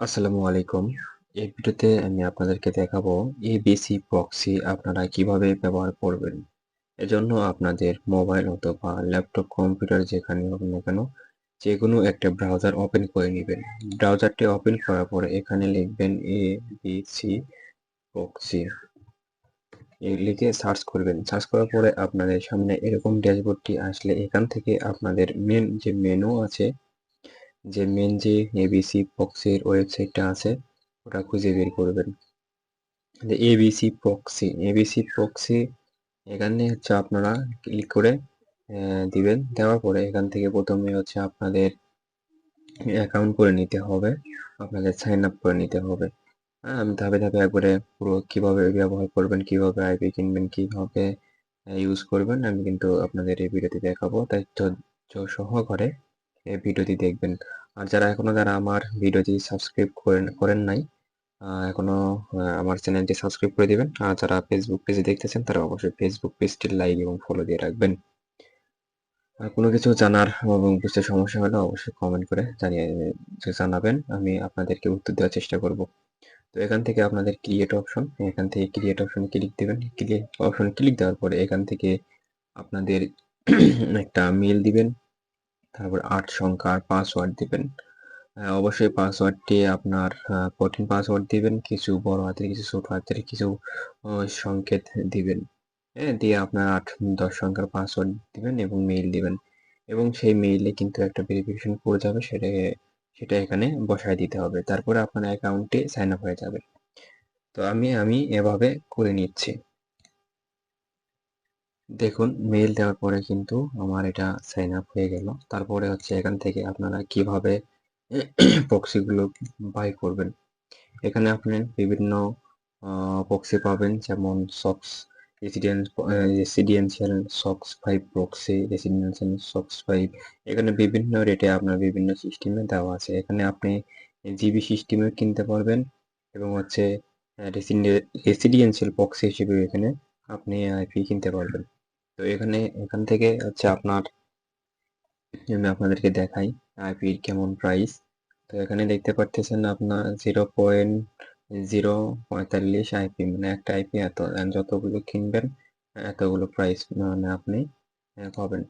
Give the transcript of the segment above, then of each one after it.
আসসালামু আলাইকুম। এই ভিডিওতে আমি আপনাদেরকে দেখাবো এবিসি প্রক্সি আপনারা কীভাবে ব্যবহার করবেন। এজন্য আপনাদের মোবাইল অথবা ল্যাপটপ, কম্পিউটার যেখানে হোক না কেন যেকোনো একটা ব্রাউজার ওপেন করে নেবেন ব্রাউজারটি ওপেন করার পরে এখানে লিখবেন এবিসি প্রক্সি এ লিখে সার্চ করবেন। সার্চ করার পরে আপনাদের সামনে এরকম ড্যাশবোর্ডটি আসলে এখান থেকে আপনাদের মেন যে মেনু আছে যে মেন যে এবিসি প্রক্সির ওয়েবসাইটটা আছে, ওটা খুঁজে বের করবেন। এবিসি প্রক্সি এবিসি প্রক্সি এখানে হচ্ছে আপনারা ক্লিক করে দিবেন। দেওয়ার পরে এখান থেকে প্রথমে হচ্ছে আপনাদের অ্যাকাউন্ট করে নিতে হবে, আপনাদের সাইন আপ করে নিতে হবে। হ্যাঁ আমি ধাপে ধাপে একবারে পুরো কীভাবে ব্যবহার করবেন, কীভাবে আইপি কিনবেন, কীভাবে ইউজ করবেন, আমি কিন্তু আপনাদের এই ভিডিওতে দেখাবো। তাই সহকারে এই ভিডিওটি দেখবেন। আর যারা এখনও যারা আমার ভিডিওটি সাবস্ক্রাইব করেন করেন নাই এখনও আমার চ্যানেলটি সাবস্ক্রাইব করে দিবেন। আর যারা ফেসবুক পেজে দেখতেছেন, তারা অবশ্যই ফেসবুক পেজটি লাইক এবং ফলো দিয়ে রাখবেন। আর কোনো কিছু জানার এবং বুঝতে সমস্যা হলে অবশ্যই কমেন্ট করে জানিয়ে জানাবেন। আমি আপনাদেরকে উত্তর দেওয়ার চেষ্টা করব। তো এখান থেকে আপনাদের ক্রিয়েট অপশন এখান থেকে ক্রিয়েট অপশন ক্লিক দেবেন। ক্রিয়েট অপশন ক্লিক দেওয়ার পরে এখান থেকে আপনাদের একটা মেল দিবেন। তারপর আট সংখ্যার পাসওয়ার্ড দিবেন। অবশ্যই পাসওয়ার্ডটি আপনার কঠিন পাসওয়ার্ড দিবেন, কিছু বড় হাতের, কিছু ছোট হাতের, কিছু সংকেত দিবেন। হ্যাঁ দিয়ে আপনার আট, দশ সংখ্যার পাসওয়ার্ড দিবেন এবং মেইল দিবেন। এবং সেই মেইলে কিন্তু একটা ভেরিফিকেশন করে যাবে সেটাকে সেটা এখানে বসায় দিতে হবে। তারপরে আপনার অ্যাকাউন্টটি সাইন আপ হয়ে যাবে। তো আমি আমি এভাবে করে নিচ্ছি। দেখুন মেইল দেওয়ার পরে কিন্তু আমার এটা সাইন আপ হয়ে গেল। তারপরে হচ্ছে এখান থেকে আপনারা কীভাবে প্রক্সিগুলো বাই করবেন। এখানে আপনি বিভিন্ন প্রক্সি পাবেন, যেমন socks residential socks five proxy residential socks five এখানে বিভিন্ন রেটে আপনার বিভিন্ন সিস্টেমে দেওয়া আছে। এখানে আপনি জিবি সিস্টেমে কিনতে পারবেন এবং হচ্ছে রেসিডেন্সিয়াল প্রক্সি হিসেবে এখানে আপনি আইপি কিনতে পারবেন। তো এখানে, এখান থেকে হচ্ছে আপনার, আমি আপনাদেরকে দেখাই আইপির কেমন প্রাইস তো এখানে দেখতে পারতেছেন আপনার জিরো পয়েন্ট জিরো পঁয়তাল্লিশ আইপি মানে একটা আইপি এত যতগুলো কিনবেন, এতগুলো প্রাইস মানে আপনি পাবেন।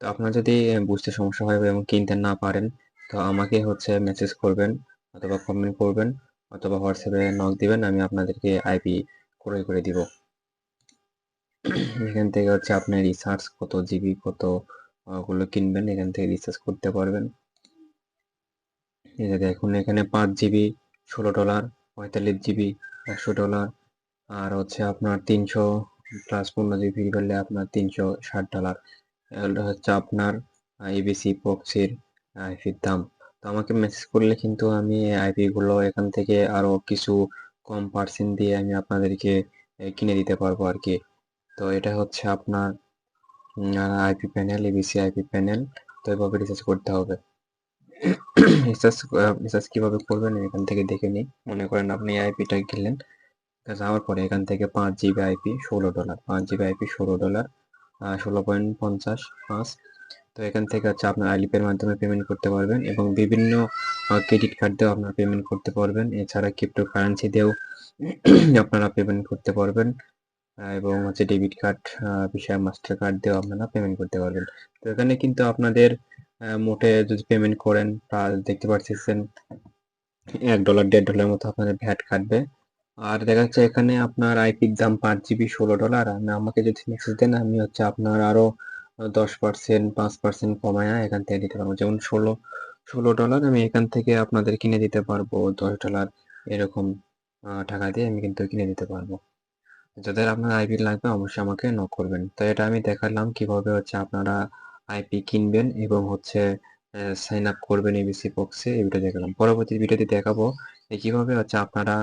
তো আপনার যদি বুঝতে সমস্যা হয় এবং কিনতে না পারেন, তো আমাকে হচ্ছে মেসেজ করবেন, অথবা কমেন্ট করবেন, অথবা হোয়াটসঅ্যাপে নক দিবেন, আমি আপনাদেরকে আইপি ক্রয় করে দিব। এখান থেকে হচ্ছে আপনার রিসার্চ কত জিবি কতগুলো কিনবেন, এখান থেকে রিসার্চ করতে পারবেন। এই যে দেখুন, এখানে পাঁচ জিবি ষোলো ডলার পঁয়তাল্লিশ জিবি একশো ডলার আর হচ্ছে আপনার তিনশো প্লাস পনেরো জিবি ফ্রি করলে আপনার তিনশো ষাট ডলার হচ্ছে আপনার এবিসি পক্সির আইপির দাম। তো আমাকে মেসেজ করলে কিন্তু আমি আইপিগুলো এখান থেকে আরও কিছু কম পার্সেন্ট দিয়ে আমি আপনাদেরকে কিনে দিতে পারব আর কি। তো এটা হচ্ছে আপনার IP panel ABC IP panel তো এভাবে রিসার্চ করতে হবে। রিসার্চ রিসার্চ কীভাবে করবেন এখান থেকে দেখে নিই মনে করেন আপনি আইপিটা কিনলেন যাওয়ার পরে এখান থেকে পাঁচ জিবি আইপি ষোলো ডলার পাঁচ জিবি আইপি ষোলো ডলার ষোলো পয়েন্ট পঞ্চাশ পাঁচ। তো এখান থেকে হচ্ছে আপনার আইলিপের মাধ্যমে পেমেন্ট করতে পারবেন এবং বিভিন্ন ক্রেডিট কার্ড দিয়েও আপনারা পেমেন্ট করতে পারবেন। এছাড়া ক্রিপ্টো কারেন্সি দিয়েও আপনারা পেমেন্ট করতে পারবেন। এবং হচ্ছে debit card Visa Master card দিয়েও আপনারা পেমেন্ট করতে পারবেন। তো এখানে কিন্তু আপনাদের মোটে যদি পেমেন্ট করেন দেখতে পাচ্ছেন এক ডলার দেড় ডলার মতো আপনাদের ভ্যাট কাটবে। আর দেখা যাচ্ছে এখানে আপনার আইপির দাম পাঁচ জিবি ষোলো ডলার আমাকে যদি মেসেজ দেন, আমি হচ্ছে আপনার আরও দশ পার্সেন্ট পাঁচ পার্সেন্ট কমায় এখান থেকে দিতে পারব। যেমন ষোলো ষোলো ডলার আমি এখান থেকে আপনাদের কিনে দিতে পারব, দশ ডলার এরকম টাকা দিয়ে আমি কিন্তু কিনে দিতে পারব। যাদের আপনার আইপি লাগবে অবশ্যই আমাকে নক করবেন। তো এটা আমি দেখালাম কীভাবে হচ্ছে আপনারা আইপি কিনবেন এবং হচ্ছে সাইন আপ করবেন এবিসি বক্সে এই ভিডিও দেখালাম। পরবর্তী ভিডিওতে দেখাবো কীভাবে হচ্ছে আপনারা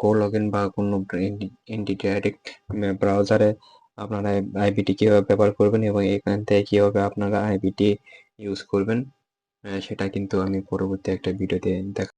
গো লগ ইন বা কোনো ডাইরেক্ট ব্রাউজারে আপনারা আইপিটি কীভাবে ব্যবহার করবেন এবং এখান থেকে কীভাবে আপনারা আইপিটি ইউজ করবেন সেটা কিন্তু আমি পরবর্তী একটা ভিডিওতে দেখা